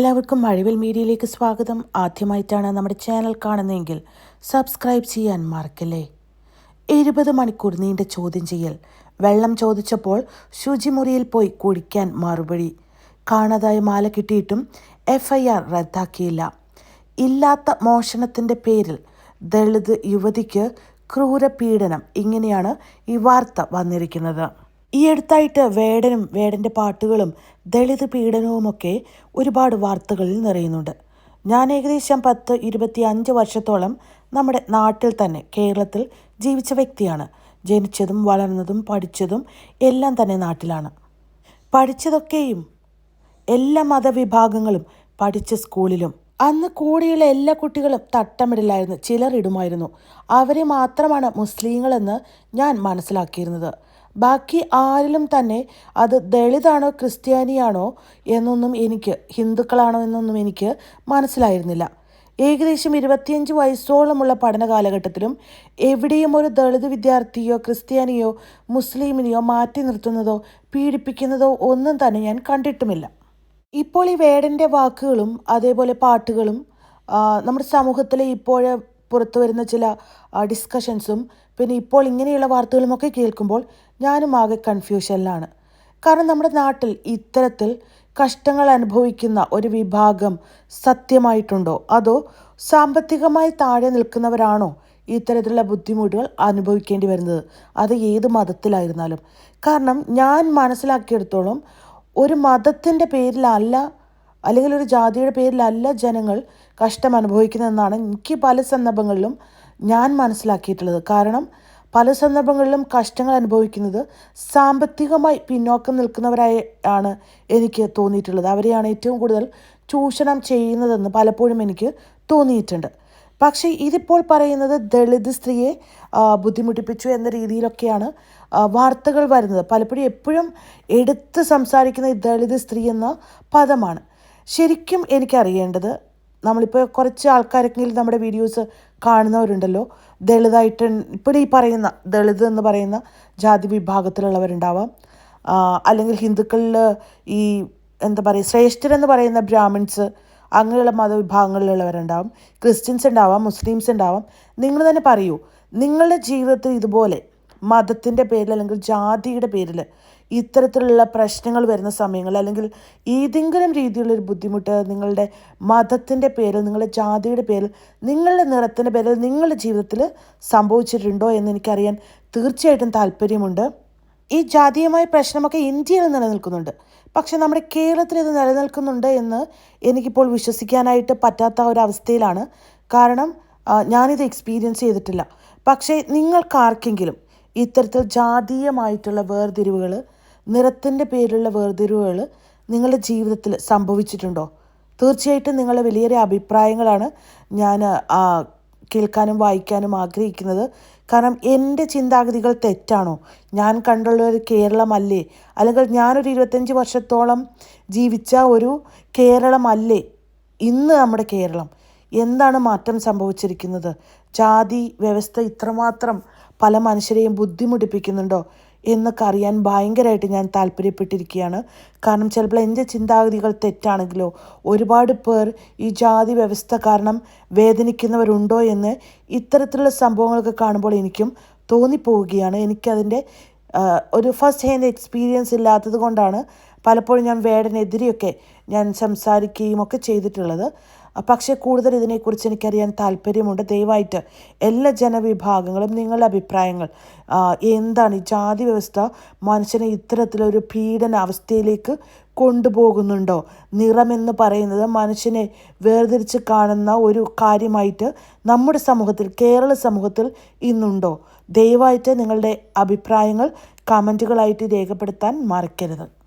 എല്ലാവർക്കും മഴവിൽ മീഡിയയിലേക്ക് സ്വാഗതം. ആദ്യമായിട്ടാണ് നമ്മുടെ ചാനൽ കാണുന്നതെങ്കിൽ സബ്സ്ക്രൈബ് ചെയ്യാൻ മറക്കല്ലേ. എഴുപത് മണിക്കൂർ നീണ്ട ചോദ്യം ചെയ്യൽ. വെള്ളം ചോദിച്ചപ്പോൾ ശുചിമുറിയിൽ പോയി കുടിക്കാൻ മറുപടി. കാണാതായ മാല കിട്ടിയിട്ടും എഫ് ഐ ആർ റദ്ദാക്കിയില്ല. ഇല്ലാത്ത മോഷണത്തിന്റെ പേരിൽ ദളിത് യുവതിക്ക് ക്രൂരപീഡനം. ഇങ്ങനെയാണ് ഈ വാർത്ത വന്നിരിക്കുന്നത്. ഈ അടുത്തായിട്ട് വേടനും വേടന്റെ പാട്ടുകളും ദളിത് പീഡനവുമൊക്കെ ഒരുപാട് വാർത്തകളിൽ നിറയുന്നുണ്ട്. ഞാൻ ഏകദേശം പത്ത് ഇരുപത്തി അഞ്ച് വർഷത്തോളം നമ്മുടെ നാട്ടിൽ തന്നെ കേരളത്തിൽ ജീവിച്ച വ്യക്തിയാണ്. ജനിച്ചതും വളർന്നതും പഠിച്ചതും എല്ലാം തന്നെ നാട്ടിലാണ്. പഠിച്ചതൊക്കെയും എല്ലാ മതവിഭാഗങ്ങളും പഠിച്ച സ്കൂളിലും അന്ന് കൂടെയുള്ള എല്ലാ കുട്ടികളും തട്ടമിടില്ലായിരുന്നു ചിലർ ഇടുമായിരുന്നു. അവരെ മാത്രമാണ് മുസ്ലിങ്ങളെന്ന് ഞാൻ മനസ്സിലാക്കിയിരുന്നത്. ബാക്കി ആരിലും തന്നെ അത് ദളിതാണോ ക്രിസ്ത്യാനിയാണോ എന്നൊന്നും എനിക്ക് ഹിന്ദുക്കളാണോ എന്നൊന്നും എനിക്ക് മനസ്സിലായിരുന്നില്ല. ഏകദേശം ഇരുപത്തിയഞ്ച് വയസ്സോളമുള്ള പഠന കാലഘട്ടത്തിലും എവിടെയും ഒരു ദളിത് വിദ്യാർത്ഥിയോ ക്രിസ്ത്യാനിയോ മുസ്ലിമിനെയോ മാറ്റി നിർത്തുന്നതോ പീഡിപ്പിക്കുന്നതോ ഒന്നും തന്നെ ഞാൻ കണ്ടിട്ടുമില്ല. ഇപ്പോൾ ഈ വേടന്റെ വാക്കുകളും അതേപോലെ പാട്ടുകളും നമ്മുടെ സമൂഹത്തിലെ ഇപ്പോഴെ പുറത്തു വരുന്ന ചില ഡിസ്കഷൻസും പിന്നെ ഇപ്പോൾ ഇങ്ങനെയുള്ള വാർത്തകളുമൊക്കെ കേൾക്കുമ്പോൾ ഞാനും ആകെ കൺഫ്യൂഷനിലാണ്. കാരണം നമ്മുടെ നാട്ടിൽ ഇത്തരത്തിൽ കഷ്ടങ്ങൾ അനുഭവിക്കുന്ന ഒരു വിഭാഗം സത്യമായിട്ടുണ്ടോ? അതോ സാമ്പത്തികമായി താഴെ നിൽക്കുന്നവരാണോ ഇത്തരത്തിലുള്ള ബുദ്ധിമുട്ടുകൾ അനുഭവിക്കേണ്ടി വരുന്നത്? അത് ഏത് മതത്തിലായിരുന്നാലും. കാരണം ഞാൻ മനസ്സിലാക്കിയെടുത്തോളം ഒരു മതത്തിന്റെ പേരിലല്ല അല്ലെങ്കിൽ ഒരു ജാതിയുടെ പേരിലല്ല ജനങ്ങൾ കഷ്ടം അനുഭവിക്കുന്നതെന്നാണ് എനിക്ക് പല സന്ദർഭങ്ങളിലും ഞാൻ മനസ്സിലാക്കിയിട്ടുള്ളത്. കാരണം പല സന്ദർഭങ്ങളിലും കഷ്ടങ്ങൾ അനുഭവിക്കുന്നത് സാമ്പത്തികമായി പിന്നോക്കം നിൽക്കുന്നവരായി ആണ് എനിക്ക് തോന്നിയിട്ടുള്ളത്. അവരെയാണ് ഏറ്റവും കൂടുതൽ ചൂഷണം ചെയ്യുന്നതെന്ന് പലപ്പോഴും എനിക്ക് തോന്നിയിട്ടുണ്ട്. പക്ഷേ ഇതിപ്പോൾ പറയുന്നത് ദളിത് സ്ത്രീയെ ബുദ്ധിമുട്ടിപ്പിച്ചു എന്ന രീതിയിലൊക്കെയാണ് വാർത്തകൾ വരുന്നത്. പലപ്പോഴും എപ്പോഴും എടുത്ത് സംസാരിക്കുന്ന ദളിത് സ്ത്രീ എന്ന പദമാണ്. ശരിക്കും എനിക്കറിയേണ്ടത് നമ്മളിപ്പോൾ കുറച്ച് ആൾക്കാരെങ്കിലും നമ്മുടെ വീഡിയോസ് കാണുന്നവരുണ്ടല്ലോ. ദളിതായിട്ട് ഇപ്പോൾ ഈ പറയുന്ന ദളിത് എന്ന് പറയുന്ന ജാതി വിഭാഗത്തിലുള്ളവരുണ്ടാവാം. അല്ലെങ്കിൽ ഹിന്ദുക്കളിൽ ഈ എന്താ പറയുക ശ്രേഷ്ഠരെന്ന് പറയുന്ന ബ്രാഹ്മിൺസ് അങ്ങനെയുള്ള മതവിഭാഗങ്ങളിലുള്ളവരുണ്ടാവും. ക്രിസ്ത്യൻസ് ഉണ്ടാവാം മുസ്ലിംസ് ഉണ്ടാവാം. നിങ്ങൾ തന്നെ പറയൂ നിങ്ങളുടെ ജീവിതത്തിൽ ഇതുപോലെ മതത്തിന്റെ പേരിൽ അല്ലെങ്കിൽ ജാതിയുടെ പേരിൽ ഇത്തരത്തിലുള്ള പ്രശ്നങ്ങൾ വരുന്ന സമയങ്ങളിൽ അല്ലെങ്കിൽ ഏതെങ്കിലും രീതിയിലുള്ളൊരു ബുദ്ധിമുട്ട് നിങ്ങളുടെ മതത്തിന്റെ പേരിൽ നിങ്ങളുടെ ജാതിയുടെ പേരിൽ നിങ്ങളുടെ നിറത്തിന്റെ പേരിൽ നിങ്ങളുടെ ജീവിതത്തിൽ സംഭവിച്ചിട്ടുണ്ടോ എന്ന് എനിക്കറിയാൻ തീർച്ചയായിട്ടും താല്പര്യമുണ്ട്. ഈ ജാതീയമായ പ്രശ്നമൊക്കെ ഇന്ത്യയിൽ നിലനിൽക്കുന്നുണ്ട്. പക്ഷെ നമ്മുടെ കേരളത്തിൽ ഇത് നിലനിൽക്കുന്നുണ്ട് എന്ന് എനിക്കിപ്പോൾ വിശ്വസിക്കാനായിട്ട് പറ്റാത്ത ഒരവസ്ഥയിലാണ്. കാരണം ഞാനിത് എക്സ്പീരിയൻസ് ചെയ്തിട്ടില്ല. പക്ഷേ നിങ്ങൾക്കാർക്കെങ്കിലും ഇത്തരത്തിൽ ജാതീയമായിട്ടുള്ള വേർതിരിവുകൾ നിറത്തിന്റെ പേരിലുള്ള വേർതിരിവുകൾ നിങ്ങളുടെ ജീവിതത്തിൽ സംഭവിച്ചിട്ടുണ്ടോ? തീർച്ചയായിട്ടും നിങ്ങളുടെ വലിയൊരു അഭിപ്രായങ്ങളാണ് ഞാൻ കേൾക്കാനും വായിക്കാനും ആഗ്രഹിക്കുന്നത്. കാരണം എന്റെ ചിന്താഗതികൾ തെറ്റാണോ? ഞാൻ കണ്ടുള്ള ഒരു കേരളമല്ലേ? അല്ലെങ്കിൽ ഞാനൊരു ഇരുപത്തഞ്ച് വർഷത്തോളം ജീവിച്ച ഒരു കേരളമല്ലേ? ഇന്ന് നമ്മുടെ കേരളം. എന്താണ് മാറ്റം സംഭവിച്ചിരിക്കുന്നത്? ജാതി വ്യവസ്ഥ ഇത്രമാത്രം പല മനുഷ്യരെയും ബുദ്ധിമുട്ടിപ്പിക്കുന്നുണ്ടോ എന്നൊക്കെ അറിയാൻ ഭയങ്കരമായിട്ട് ഞാൻ താല്പര്യപ്പെട്ടിരിക്കുകയാണ്. കാരണം ചിലപ്പോൾ എന്റെ ചിന്താഗതികൾ തെറ്റാണെങ്കിലോ ഒരുപാട് പേർ ഈ ജാതി വ്യവസ്ഥ കാരണം വേദനിക്കുന്നവരുണ്ടോ എന്ന് ഇത്തരത്തിലുള്ള സംഭവങ്ങളൊക്കെ കാണുമ്പോൾ എനിക്കും തോന്നിപ്പോവുകയാണ്. എനിക്കതിന്റെ ഒരു ഫസ്റ്റ് ഹാൻഡ് എക്സ്പീരിയൻസ് ഇല്ലാത്തത് കൊണ്ടാണ് പലപ്പോഴും ഞാൻ വേടനെതിരെയൊക്കെ ഞാൻ സംസാരിക്കുകയും ഒക്കെ ചെയ്തിട്ടുള്ളത്. പക്ഷേ കൂടുതൽ ഇതിനെക്കുറിച്ച് എനിക്കറിയാൻ താല്പര്യമുണ്ട്. ദയവായിട്ട് എല്ലാ ജനവിഭാഗങ്ങളും നിങ്ങളുടെ അഭിപ്രായങ്ങൾ എന്താണ് ഈ ജാതി വ്യവസ്ഥ മനുഷ്യനെ ഇത്തരത്തിലൊരു പീഡന അവസ്ഥയിലേക്ക് കൊണ്ടുപോകുന്നുണ്ടോ? നിറമെന്ന് പറയുന്നത് മനുഷ്യനെ വേർതിരിച്ച് കാണുന്ന ഒരു കാര്യമായിട്ട് നമ്മുടെ സമൂഹത്തിൽ കേരള സമൂഹത്തിൽ ഇന്നുണ്ടോ? ദയവായിട്ട് നിങ്ങളുടെ അഭിപ്രായങ്ങൾ കമന്റുകളായിട്ട് രേഖപ്പെടുത്താൻ മറക്കരുത്.